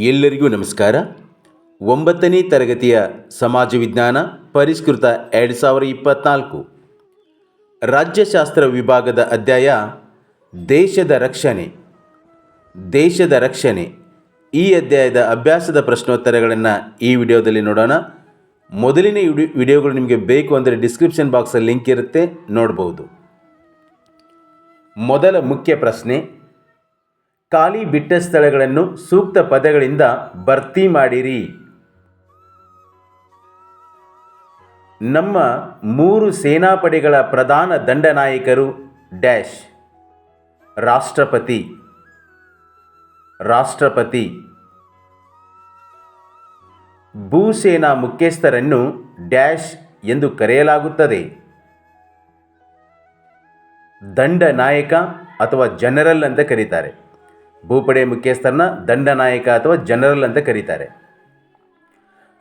ಎಲ್ಲರಿಗೂ ನಮಸ್ಕಾರ. ಒಂಬತ್ತನೇ ತರಗತಿಯ ಸಮಾಜ ವಿಜ್ಞಾನ ಪರಿಷ್ಕೃತ ಎರಡು ಸಾವಿರ ಇಪ್ಪತ್ತ್ನಾಲ್ಕು ರಾಜ್ಯಶಾಸ್ತ್ರ ವಿಭಾಗದ ಅಧ್ಯಾಯ, ದೇಶದ ರಕ್ಷಣೆ. ದೇಶದ ರಕ್ಷಣೆ. ಈ ಅಧ್ಯಾಯದ ಅಭ್ಯಾಸದ ಪ್ರಶ್ನೋತ್ತರಗಳನ್ನು ಈ ವಿಡಿಯೋದಲ್ಲಿ ನೋಡೋಣ. ಮೊದಲಿನ ವಿಡಿ, ವಿಡಿಯೋಗಳು ನಿಮಗೆ ಬೇಕು ಅಂದರೆ ಡಿಸ್ಕ್ರಿಪ್ಷನ್ ಬಾಕ್ಸಲ್ಲಿ ಲಿಂಕ್ ಇರುತ್ತೆ, ನೋಡ್ಬೋದು. ಮೊದಲ ಮುಖ್ಯ ಪ್ರಶ್ನೆ ಖಾಲಿ ಬಿಟ್ಟ ಸ್ಥಳಗಳನ್ನು ಸೂಕ್ತ ಪದಗಳಿಂದ ಭರ್ತಿ ಮಾಡಿರಿ. ನಮ್ಮ ಮೂರು ಸೇನಾಪಡೆಗಳ ಪ್ರಧಾನ ದಂಡನಾಯಕರು ಡ್ಯಾಶ್. ರಾಷ್ಟ್ರಪತಿ. ರಾಷ್ಟ್ರಪತಿ. ಭೂಸೇನಾ ಮುಖ್ಯಸ್ಥರನ್ನು ಡ್ಯಾಶ್ ಎಂದು ಕರೆಯಲಾಗುತ್ತದೆ. ದಂಡನಾಯಕ ಅಥವಾ ಜನರಲ್ ಅಂತ ಕರೀತಾರೆ. ಭೂಪಡೆ ಮುಖ್ಯಸ್ಥರನ್ನ ದಂಡನಾಯಕ ಅಥವಾ ಜನರಲ್ ಅಂತ ಕರೀತಾರೆ.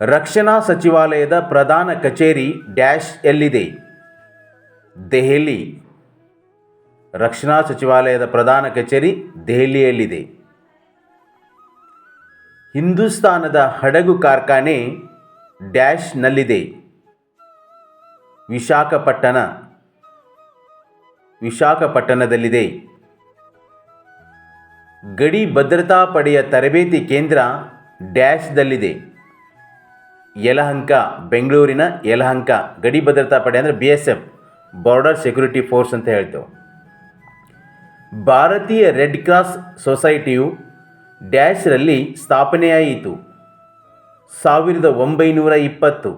ರಕ್ಷಣಾ ಸಚಿವಾಲಯದ ಪ್ರಧಾನ ಕಚೇರಿ ಡ್ಯಾಶ್ ಎಲ್ಲಿದೆ? ದೆಹಲಿ. ರಕ್ಷಣಾ ಸಚಿವಾಲಯದ ಪ್ರಧಾನ ಕಚೇರಿ ದೆಹಲಿಯಲ್ಲಿದೆ. ಹಿಂದೂಸ್ತಾನದ ಹಡಗು ಕಾರ್ಖಾನೆ ಡ್ಯಾಶ್ನಲ್ಲಿದೆ. ವಿಶಾಖಪಟ್ಟಣ. ವಿಶಾಖಪಟ್ಟಣದಲ್ಲಿದೆ. ಗಡಿ ಭದ್ರತಾ ಪಡೆಯ ತರಬೇತಿ ಕೇಂದ್ರ ಡ್ಯಾಶ್ದಲ್ಲಿದೆ. ಯಲಹಂಕ, ಬೆಂಗಳೂರಿನ ಯಲಹಂಕ, ಗಡಿ ಭದ್ರತಾ ಪಡೆ ಅಂದರೆ B S F border security force ಅಂತ ಹೇಳ್ತೇವೆ. ಭಾರತೀಯ ರೆಡ್ ಕ್ರಾಸ್ ಸೊಸೈಟಿಯು ಡ್ಯಾಶ್ರಲ್ಲಿ ಸ್ಥಾಪನೆಯಾಯಿತು. ಸಾವಿರದ ಒಂಬೈನೂರ ಇಪ್ಪತ್ತು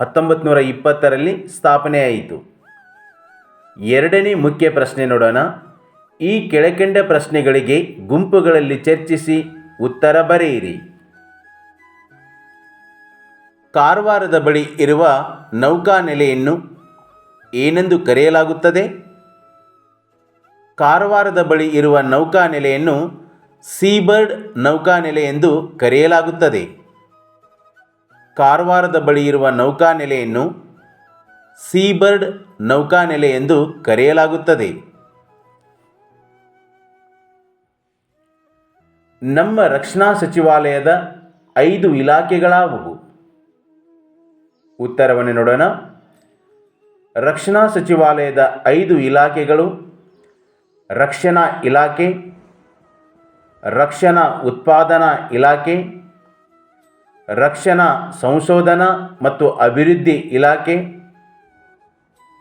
ಹತ್ತೊಂಬತ್ತು ನೂರ ಇಪ್ಪತ್ತರಲ್ಲಿ ಸ್ಥಾಪನೆಯಾಯಿತು. ಎರಡನೇ ಮುಖ್ಯ ಪ್ರಶ್ನೆ ನೋಡೋಣ. ಈ ಕೆಳಕಂಡ ಪ್ರಶ್ನೆಗಳಿಗೆ ಗುಂಪುಗಳಲ್ಲಿ ಚರ್ಚಿಸಿ ಉತ್ತರ ಬರೆಯಿರಿ. ಕಾರವಾರದ ಬಳಿ ಇರುವ ನೌಕಾನೆಲೆಯನ್ನು ಏನೆಂದು ಕರೆಯಲಾಗುತ್ತದೆ? ಕಾರವಾರದ ಬಳಿ ಇರುವ ನೌಕಾನೆಲೆಯನ್ನು ಸೀಬರ್ಡ್ ನೌಕಾನೆಲೆ ಎಂದು ಕರೆಯಲಾಗುತ್ತದೆ. ಕಾರವಾರದ ಬಳಿ ಇರುವ ನೌಕಾನೆಲೆಯನ್ನು ಸೀಬರ್ಡ್ ನೌಕಾನೆಲೆ ಎಂದು ಕರೆಯಲಾಗುತ್ತದೆ. ನಮ್ಮ ರಕ್ಷಣಾ ಸಚಿವಾಲಯದ ಐದು ಇಲಾಖೆಗಳಾವುವು? ಉತ್ತರವನ್ನು ನೋಡೋಣ. ರಕ್ಷಣಾ ಸಚಿವಾಲಯದ ಐದು ಇಲಾಖೆಗಳು, ರಕ್ಷಣಾ ಇಲಾಖೆ, ರಕ್ಷಣಾ ಉತ್ಪಾದನಾ ಇಲಾಖೆ, ರಕ್ಷಣಾ ಸಂಶೋಧನಾ ಮತ್ತು ಅಭಿವೃದ್ಧಿ ಇಲಾಖೆ,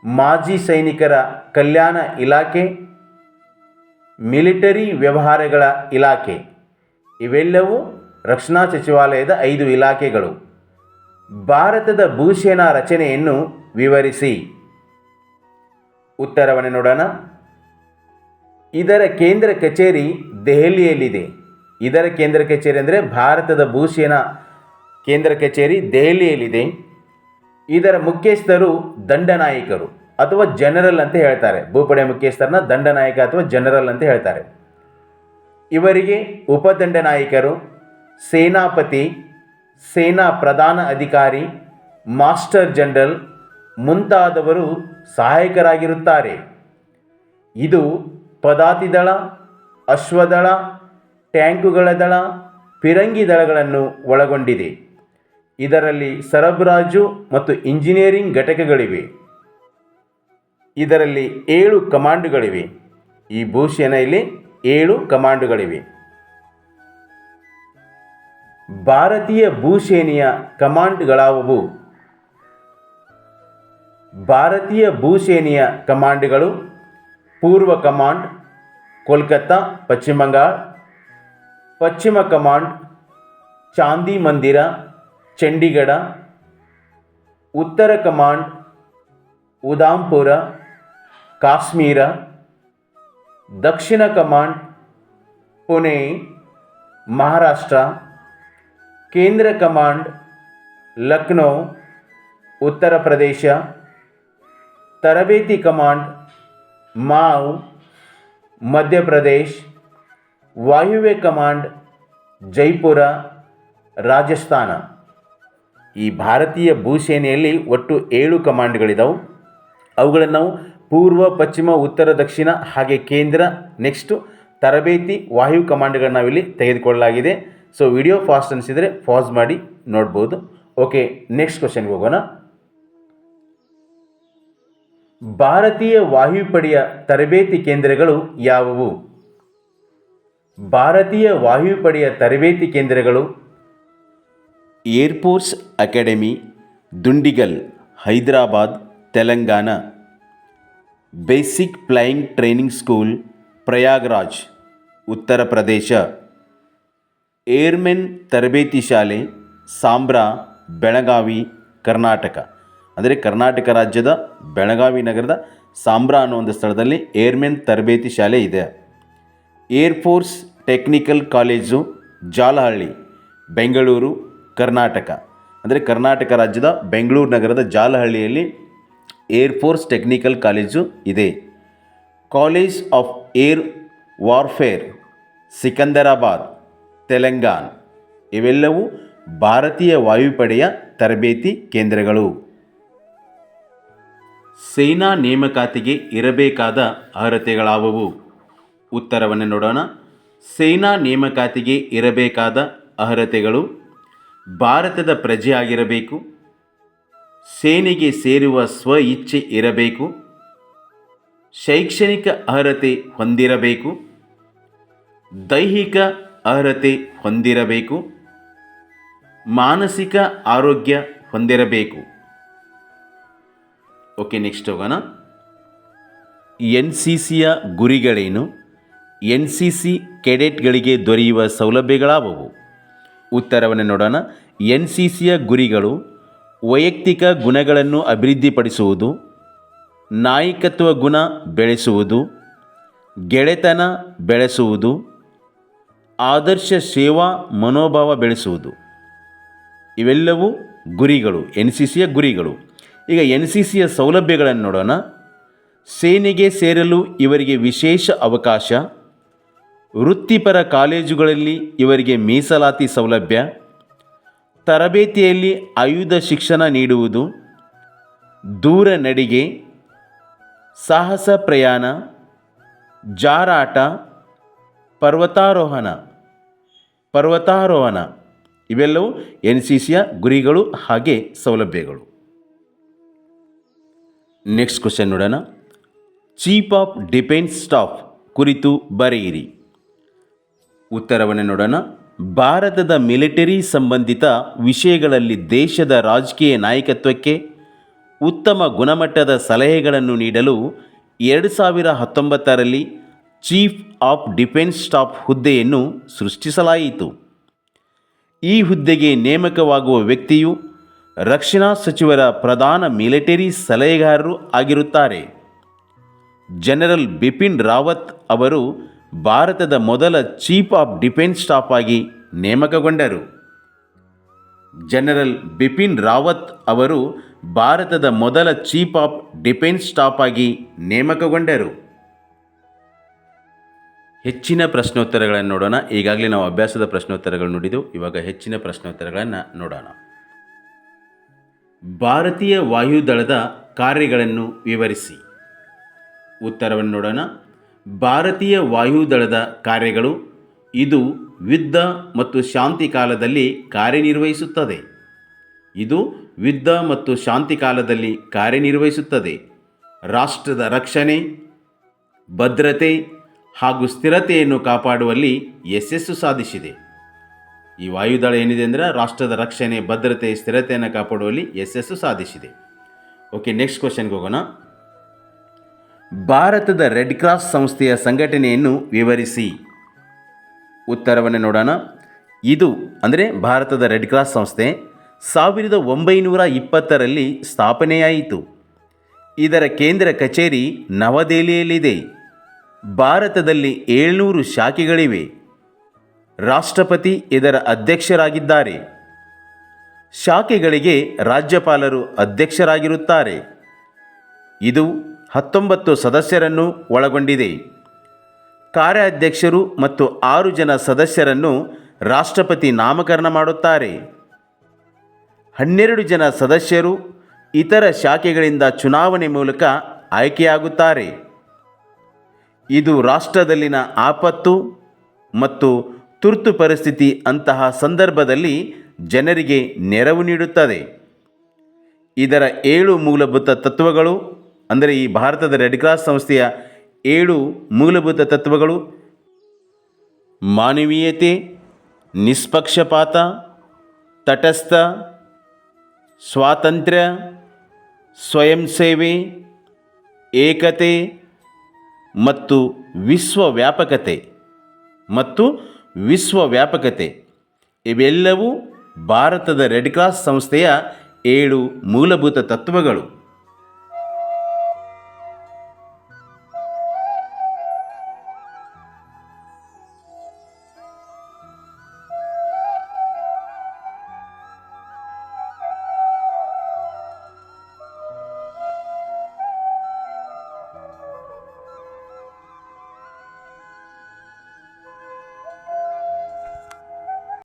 ಮಾಜಿ ಸೈನಿಕರ ಕಲ್ಯಾಣ ಇಲಾಖೆ, ಮಿಲಿಟರಿ ವ್ಯವಹಾರಗಳ ಇಲಾಖೆ. ಇವೆಲ್ಲವೂ ರಕ್ಷಣಾ ಸಚಿವಾಲಯದ ಐದು ಇಲಾಖೆಗಳು. ಭಾರತದ ಭೂಸೇನಾ ರಚನೆಯನ್ನು ವಿವರಿಸಿ. ಉತ್ತರವನ್ನು ನೋಡೋಣ. ಇದರ ಕೇಂದ್ರ ಕಚೇರಿ ದೆಹಲಿಯಲ್ಲಿದೆ. ಇದರ ಕೇಂದ್ರ ಕಚೇರಿ ಅಂದರೆ ಭಾರತದ ಭೂಸೇನಾ ಕೇಂದ್ರ ಕಚೇರಿ ದೆಹಲಿಯಲ್ಲಿದೆ. ಇದರ ಮುಖ್ಯಸ್ಥರು ದಂಡನಾಯಕರು ಅಥವಾ ಜನರಲ್ ಅಂತ ಹೇಳ್ತಾರೆ. ಭೂಪಡೆ ಮುಖ್ಯಸ್ಥರನ್ನ ದಂಡನಾಯಕ ಅಥವಾ ಜನರಲ್ ಅಂತ ಹೇಳ್ತಾರೆ. ಇವರಿಗೆ ಉಪದಂಡನಾಯಕರು, ಸೇನಾಪತಿ, ಸೇನಾ ಪ್ರಧಾನ ಅಧಿಕಾರಿ, ಮಾಸ್ಟರ್ ಜನರಲ್ ಮುಂತಾದವರು ಸಹಾಯಕರಾಗಿರುತ್ತಾರೆ. ಇದು ಪದಾತಿ ದಳ ಅಶ್ವದಳ ಟ್ಯಾಂಕುಗಳ ದಳ ಫಿರಂಗಿ ದಳಗಳನ್ನು ಒಳಗೊಂಡಿದೆ. ಇದರಲ್ಲಿ ಸರಬರಾಜು ಮತ್ತು ಇಂಜಿನಿಯರಿಂಗ್ ಘಟಕಗಳಿವೆ. ಇದರಲ್ಲಿ ಏಳು ಕಮಾಂಡ್ಗಳಿವೆ. ಈ ಭೂಸೇನೆಯಲ್ಲಿ ಏಳು ಕಮಾಂಡುಗಳಿವೆ. ಭಾರತೀಯ ಭೂಸೇನೆಯ ಕಮಾಂಡ್ಗಳಾವುವು? ಭಾರತೀಯ ಭೂಸೇನೆಯ ಕಮಾಂಡ್ಗಳು ಪೂರ್ವ ಕಮಾಂಡ್, ಕೋಲ್ಕತ್ತಾ, ಪಶ್ಚಿಮ ಬಂಗಾಳ, ಪಶ್ಚಿಮ ಕಮಾಂಡ್, ಚಾಂದಿ ಮಂದಿರ, ಚಂಡೀಗಢ, ಉತ್ತರ ಕಮಾಂಡ್, ಉದಾಂಪುರ, ಕಾಶ್ಮೀರ, ದಕ್ಷಿಣ ಕಮಾಂಡ್ ಪುಣೆ, ಮಹಾರಾಷ್ಟ್ರ, ಕೇಂದ್ರ ಕಮಾಂಡ್, ಲಕ್ನೋ, ಉತ್ತರ ಪ್ರದೇಶ, ತರಬೇತಿ ಕಮಾಂಡ್, ಮಾವ್ ಮಧ್ಯಪ್ರದೇಶ್ ವಾಯುವ್ಯ ಕಮಾಂಡ್, ಜೈಪುರ, ರಾಜಸ್ಥಾನ. ಈ ಭಾರತೀಯ ಭೂಸೇನೆಯಲ್ಲಿ ಒಟ್ಟು ಏಳು ಕಮಾಂಡ್ಗಳಿದಾವೆ. ಅವುಗಳನ್ನು ನಾವು ಪೂರ್ವ, ಪಶ್ಚಿಮ, ಉತ್ತರ, ದಕ್ಷಿಣ ಹಾಗೆ ಕೇಂದ್ರ, ನೆಕ್ಸ್ಟು ತರಬೇತಿ ವಾಯು ಕಮಾಂಡ್ಗಳನ್ನ ನಾವಿಲ್ಲಿ ತೆಗೆದುಕೊಳ್ಳಲಾಗಿದೆ. ಸೊ ವಿಡಿಯೋ ಫಾಸ್ಟ್ ಅನಿಸಿದರೆ ಪಾಸ್ ಮಾಡಿ ನೋಡ್ಬೋದು. ಓಕೆ ನೆಕ್ಸ್ಟ್ ಕ್ವಶನ್ಗೆ ಹೋಗೋಣ. ಭಾರತೀಯ ವಾಯುಪಡೆಯ ತರಬೇತಿ ಕೇಂದ್ರಗಳು ಯಾವುವು? ಭಾರತೀಯ ವಾಯುಪಡೆಯ ತರಬೇತಿ ಕೇಂದ್ರಗಳು air force academy Dundigal Hyderabad Telangana basic flying training school Prayagraj, Uttar Pradesh. Airmen ತರಬೇತಿ ಶಾಲೆ, ಸಾಂಬ್ರಾ, ಬೆಳಗಾವಿ, ಕರ್ನಾಟಕ. ಅಂದರೆ ಕರ್ನಾಟಕ ರಾಜ್ಯದ ಬೆಳಗಾವಿ ನಗರದ ಸಾಂಬ್ರಾ ಅನ್ನೋ ಒಂದು ಸ್ಥಳದಲ್ಲಿ ಏರ್ಮೆನ್ ತರಬೇತಿ ಶಾಲೆ ಇದೆ. Air force technical college Jalahalli, Bengaluru, Karnataka. ಅಂದರೆ ಕರ್ನಾಟಕ ರಾಜ್ಯದ ಬೆಂಗಳೂರು ನಗರದ ಜಾಲಹಳ್ಳಿಯಲ್ಲಿ ಏರ್ಫೋರ್ಸ್ ಟೆಕ್ನಿಕಲ್ ಕಾಲೇಜು ಇದೆ. College of air warfare, Secunderabad, Telangana ಇವೆಲ್ಲವೂ ಭಾರತೀಯ ವಾಯುಪಡೆಯ ತರಬೇತಿ ಕೇಂದ್ರಗಳು. ಸೇನಾ ನೇಮಕಾತಿಗೆ ಇರಬೇಕಾದ ಅರ್ಹತೆಗಳಾವುವು? ಉತ್ತರವನ್ನು ನೋಡೋಣ. ಸೇನಾ ನೇಮಕಾತಿಗೆ ಇರಬೇಕಾದ ಅರ್ಹತೆಗಳು? ಭಾರತದ ಪ್ರಜೆಯಾಗಿರಬೇಕು. ಸೇನೆಗೆ ಸೇರುವ ಸ್ವ ಇಚ್ಛೆ ಇರಬೇಕು. ಶೈಕ್ಷಣಿಕ ಅರ್ಹತೆ ಹೊಂದಿರಬೇಕು. ದೈಹಿಕ ಅರ್ಹತೆ ಹೊಂದಿರಬೇಕು. ಮಾನಸಿಕ ಆರೋಗ್ಯ ಹೊಂದಿರಬೇಕು. ಓಕೆ, ನೆಕ್ಸ್ಟ್ ಹೋಗೋಣ. ಎನ್ ಸಿ ಸಿಯ ಗುರಿಗಳೇನು? ಎನ್ ಸಿ ಸಿ ಕೆಡೆಟ್ಗಳಿಗೆ ದೊರೆಯುವ ಸೌಲಭ್ಯಗಳಾವವು? ಉತ್ತರವನ್ನು ನೋಡೋಣ. ಎನ್ ಸಿ ಸಿಯ ಗುರಿಗಳು ವೈಯಕ್ತಿಕ ಗುಣಗಳನ್ನು ಅಭಿವೃದ್ಧಿಪಡಿಸುವುದು ನಾಯಕತ್ವ ಗುಣ ಬೆಳೆಸುವುದು, ಗೆಳೆತನ ಬೆಳೆಸುವುದು, ಆದರ್ಶ ಸೇವಾ ಮನೋಭಾವ ಬೆಳೆಸುವುದು. ಇವೆಲ್ಲವೂ ಗುರಿಗಳು ಎನ್ ಸಿ ಸಿಯ ಗುರಿಗಳು. ಈಗ ಎನ್ ಸಿ ಸಿಯ ಸೌಲಭ್ಯಗಳನ್ನು ನೋಡೋಣ. ಸೇನೆಗೆ ಸೇರಲು ಇವರಿಗೆ ವಿಶೇಷ ಅವಕಾಶ. ವೃತ್ತಿಪರ ಕಾಲೇಜುಗಳಲ್ಲಿ ಇವರಿಗೆ ಮೀಸಲಾತಿ ಸೌಲಭ್ಯ. ತರಬೇತಿಯಲ್ಲಿ ಆಯುಧ ಶಿಕ್ಷಣ ನೀಡುವುದು. ದೂರ ನಡಿಗೆ. ಸಾಹಸ ಪ್ರಯಾಣ, ಜಾರಾಟ, ಪರ್ವತಾರೋಹಣ ಪರ್ವತಾರೋಹಣ. ಇವೆಲ್ಲವೂ ಎನ್ ಸಿ ಸಿಯ ಗುರಿಗಳು ಹಾಗೆ ಸೌಲಭ್ಯಗಳು. ನೆಕ್ಸ್ಟ್ ಕ್ವಶನ್ ನೋಡೋಣ. ಚೀಫ್ ಆಫ್ ಡಿಫೆನ್ಸ್ ಸ್ಟಾಫ್ ಕುರಿತು ಬರೆಯಿರಿ. ಉತ್ತರವನ್ನು ನೋಡೋಣ. ಭಾರತದ ಮಿಲಿಟರಿ ಸಂಬಂಧಿತ ವಿಷಯಗಳಲ್ಲಿ ದೇಶದ ರಾಜಕೀಯ ನಾಯಕತ್ವಕ್ಕೆ ಉತ್ತಮ ಗುಣಮಟ್ಟದ ಸಲಹೆಗಳನ್ನು ನೀಡಲು ಎರಡು ಸಾವಿರ ಹತ್ತೊಂಬತ್ತರಲ್ಲಿ ಚೀಫ್ ಆಫ್ ಡಿಫೆನ್ಸ್ ಸ್ಟಾಫ್ ಹುದ್ದೆಯನ್ನು ಸೃಷ್ಟಿಸಲಾಯಿತು. ಈ ಹುದ್ದೆಗೆ ನೇಮಕವಾಗುವ ವ್ಯಕ್ತಿಯು ರಕ್ಷಣಾ ಸಚಿವರ ಪ್ರಧಾನ ಮಿಲಿಟರಿ ಸಲಹೆಗಾರರು ಆಗಿರುತ್ತಾರೆ. ಜನರಲ್ ಬಿಪಿನ್ ರಾವತ್ ಅವರು ಭಾರತದ ಮೊದಲ ಚೀಫ್ ಆಫ್ ಡಿಫೆನ್ಸ್ ಸ್ಟಾಫ್ ಆಗಿ ನೇಮಕಗೊಂಡರು. ಜನರಲ್ ಬಿಪಿನ್ ರಾವತ್ ಅವರು ಭಾರತದ ಮೊದಲ ಚೀಫ್ ಆಫ್ ಡಿಫೆನ್ಸ್ ಸ್ಟಾಫ್ ಆಗಿ ನೇಮಕಗೊಂಡರು. ಹೆಚ್ಚಿನ ಪ್ರಶ್ನೋತ್ತರಗಳನ್ನು ನೋಡೋಣ. ಈಗಾಗಲೇ ನಾವು ಅಭ್ಯಾಸದ ಪ್ರಶ್ನೋತ್ತರಗಳು ನೋಡಿದೆವು. ಇವಾಗ ಹೆಚ್ಚಿನ ಪ್ರಶ್ನೋತ್ತರಗಳನ್ನು ನೋಡೋಣ. ಭಾರತೀಯ ವಾಯುದಳದ ಕಾರ್ಯಗಳನ್ನು ವಿವರಿಸಿ. ಉತ್ತರವನ್ನು ನೋಡೋಣ. ಭಾರತೀಯ ವಾಯುದಳದ ಕಾರ್ಯಗಳು ಇದು ಯುದ್ಧ ಮತ್ತು ಶಾಂತಿ ಕಾಲದಲ್ಲಿ ಕಾರ್ಯನಿರ್ವಹಿಸುತ್ತದೆ. ಇದು ಯುದ್ಧ ಮತ್ತು ಶಾಂತಿ ಕಾಲದಲ್ಲಿ ಕಾರ್ಯನಿರ್ವಹಿಸುತ್ತದೆ. ರಾಷ್ಟ್ರದ ರಕ್ಷಣೆ, ಭದ್ರತೆ ಹಾಗೂ ಸ್ಥಿರತೆಯನ್ನು ಕಾಪಾಡುವಲ್ಲಿ ಯಶಸ್ಸು ಸಾಧಿಸಿದೆ. ಈ ವಾಯುದಳ ಏನಿದೆ ಅಂದರೆ ರಾಷ್ಟ್ರದ ರಕ್ಷಣೆ, ಭದ್ರತೆ, ಸ್ಥಿರತೆಯನ್ನು ಕಾಪಾಡುವಲ್ಲಿ ಯಶಸ್ಸು ಸಾಧಿಸಿದೆ. ಓಕೆ ನೆಕ್ಸ್ಟ್ ಕ್ವಶನ್ಗೆ ಹೋಗೋಣ. ಭಾರತದ ರೆಡ್ ಕ್ರಾಸ್ ಸಂಸ್ಥೆಯ ಸಂಘಟನೆಯನ್ನು ವಿವರಿಸಿ. ಉತ್ತರವನ್ನು ನೋಡೋಣ. ಇದು ಅಂದರೆ ಭಾರತದ ರೆಡ್ ಕ್ರಾಸ್ ಸಂಸ್ಥೆ ಸಾವಿರದ ಒಂಬೈನೂರ ಇಪ್ಪತ್ತರಲ್ಲಿ ಸ್ಥಾಪನೆಯಾಯಿತು. ಇದರ ಕೇಂದ್ರ ಕಚೇರಿ ನವದೆಹಲಿಯಲ್ಲಿದೆ. ಭಾರತದಲ್ಲಿ ಏಳ್ನೂರು ಶಾಖೆಗಳಿವೆ. ರಾಷ್ಟ್ರಪತಿ ಇದರ ಅಧ್ಯಕ್ಷರಾಗಿದ್ದಾರೆ. ಶಾಖೆಗಳಿಗೆ ರಾಜ್ಯಪಾಲರು ಅಧ್ಯಕ್ಷರಾಗಿರುತ್ತಾರೆ. ಇದು ಹತ್ತೊಂಬತ್ತು ಸದಸ್ಯರನ್ನು ಒಳಗೊಂಡಿದೆ. ಕಾರ್ಯಾಧ್ಯಕ್ಷರು ಮತ್ತು ಆರು ಜನ ಸದಸ್ಯರನ್ನು ರಾಷ್ಟ್ರಪತಿ ನಾಮಕರಣ ಮಾಡುತ್ತಾರೆ. ಹನ್ನೆರಡು ಜನ ಸದಸ್ಯರು ಇತರ ಶಾಖೆಗಳಿಂದ ಚುನಾವಣೆ ಮೂಲಕ ಆಯ್ಕೆಯಾಗುತ್ತಾರೆ. ಇದು ರಾಷ್ಟ್ರದಲ್ಲಿನ ಆಪತ್ತು ಮತ್ತು ತುರ್ತು ಪರಿಸ್ಥಿತಿ ಅಂತಹ ಸಂದರ್ಭದಲ್ಲಿ ಜನರಿಗೆ ನೆರವು ನೀಡುತ್ತದೆ. ಇದರ ಏಳು ಮೂಲಭೂತ ತತ್ವಗಳು, ಅಂದರೆ ಈ ಭಾರತದ ರೆಡ್ ಕ್ರಾಸ್ ಸಂಸ್ಥೆಯ ಏಳು ಮೂಲಭೂತ ತತ್ವಗಳು. ಮಾನವೀಯತೆ, ನಿಷ್ಪಕ್ಷಪಾತ, ತಟಸ್ಥ, ಸ್ವಾತಂತ್ರ್ಯ, ಸ್ವಯಂ ಸೇವೆ, ಏಕತೆ ಮತ್ತು ವಿಶ್ವವ್ಯಾಪಕತೆ ಮತ್ತು ವಿಶ್ವವ್ಯಾಪಕತೆ. ಇವೆಲ್ಲವೂ ಭಾರತದ ರೆಡ್ ಕ್ರಾಸ್ ಸಂಸ್ಥೆಯ ಏಳು ಮೂಲಭೂತ ತತ್ವಗಳು.